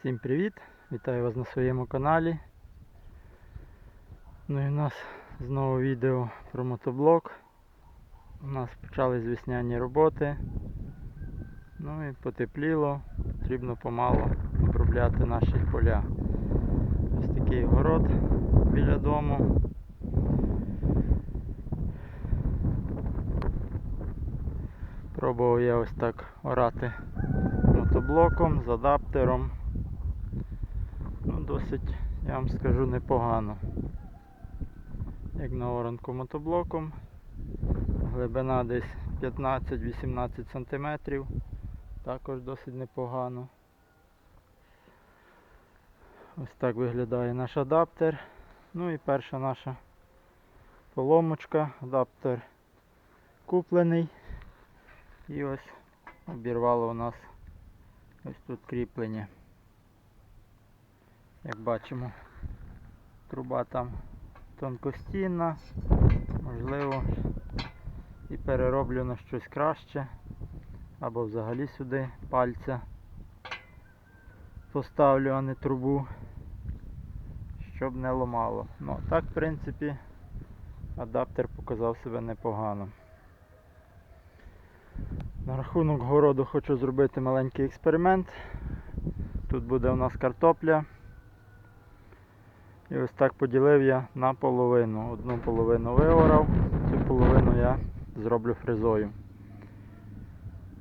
Всім привіт! Вітаю вас на своєму каналі. Ну і у нас знову відео про мотоблок. У нас почались весняні роботи. Ну і потепліло, потрібно помало обробляти наші поля. Ось такий город біля дому. Пробував я ось так орати мотоблоком з адаптером. Досить, я вам скажу, непогано. Як на оранку мотоблоком. Глибина десь 15-18 см. Також досить непогано. Ось так виглядає наш адаптер. Ну і перша наша поломочка. Адаптер куплений. І ось обірвало у нас ось тут кріплення. Як бачимо, труба там тонкостінна, можливо, і перероблю на щось краще, або взагалі сюди пальця поставлю, а не трубу, щоб не ломало. Ну, так, в принципі, адаптер показав себе непогано. На рахунок городу хочу зробити маленький експеримент. Тут буде у нас картопля. І ось так поділив я на половину. Одну половину виорав, цю половину я зроблю фрезою.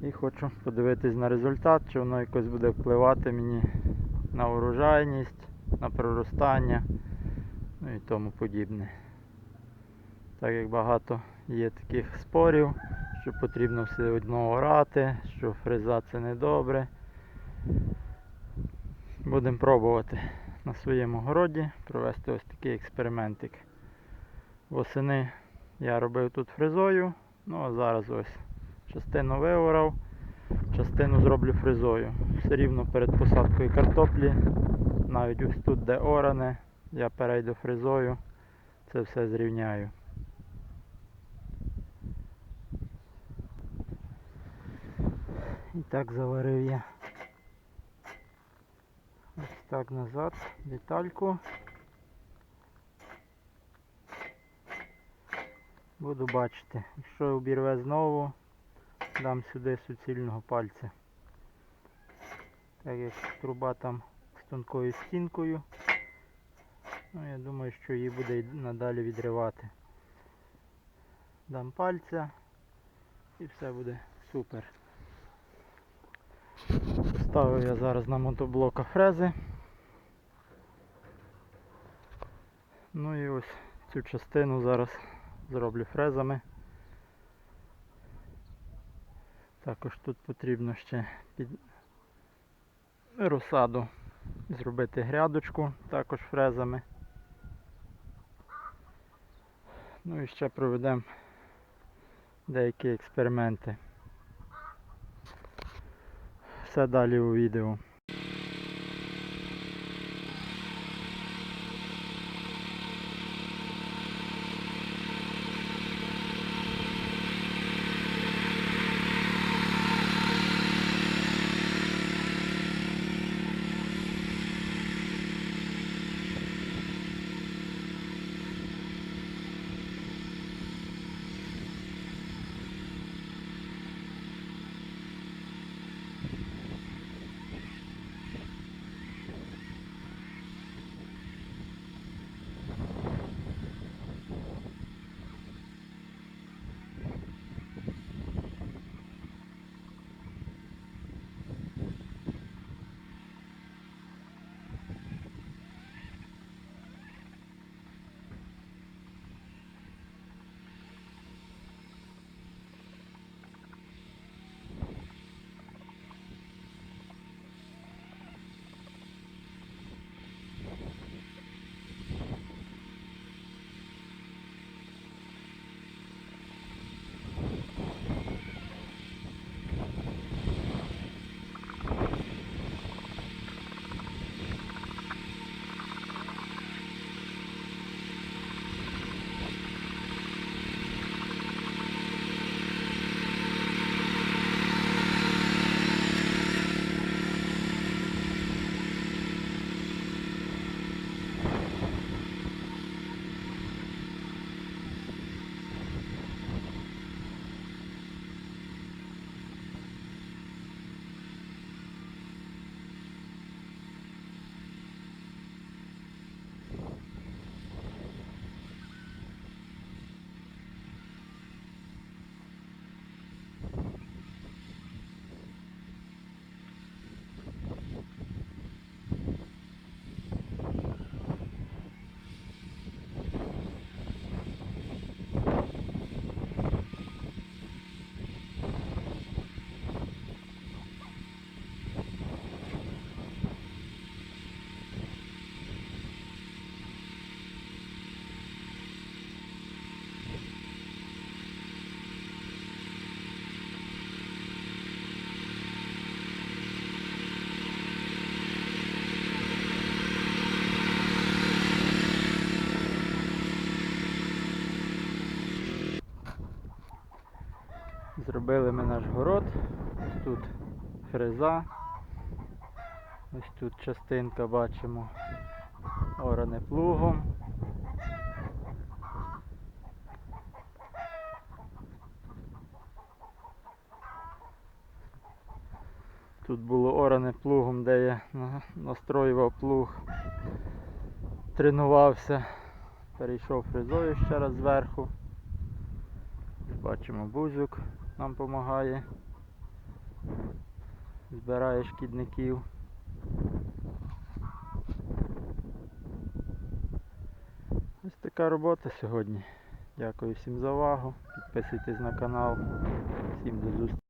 І хочу подивитись на результат, чи воно якось буде впливати мені на урожайність, на проростання, ну і тому подібне. Так як багато є таких спорів, що потрібно все одно орати, що фреза це не добре. Будемо пробувати на своєму городі провести ось такий експериментик. Восени я робив тут фрезою, ну а зараз ось частину виорав, частину зроблю фрезою. Все рівно перед посадкою картоплі, навіть ось тут де оране, я перейду фрезою, це все зрівняю. І так заварив я так назад детальку. Буду бачити. Якщо обірве знову, дам сюди суцільного пальця. Так як труба там з тонкою стінкою, ну я думаю, що її буде надалі відривати. Дам пальця і все буде супер. Поставив я зараз на мотоблока фрези. Ну і ось цю частину зараз зроблю фрезами. Також тут потрібно ще під розсаду зробити грядочку, також фрезами. Ну і ще проведемо деякі експерименти. Все далі у відео. Зробили ми наш город. Ось тут фреза. Ось тут частинка бачимо. Оране плугом. Тут було оране плугом, де я настроював плуг, тренувався. Перейшов фрезою ще раз зверху. Бачимо, бузюк нам допомагає. Збирає шкідників. Ось така робота сьогодні. Дякую всім за увагу. Підписуйтесь на канал. Всім до зустрічі.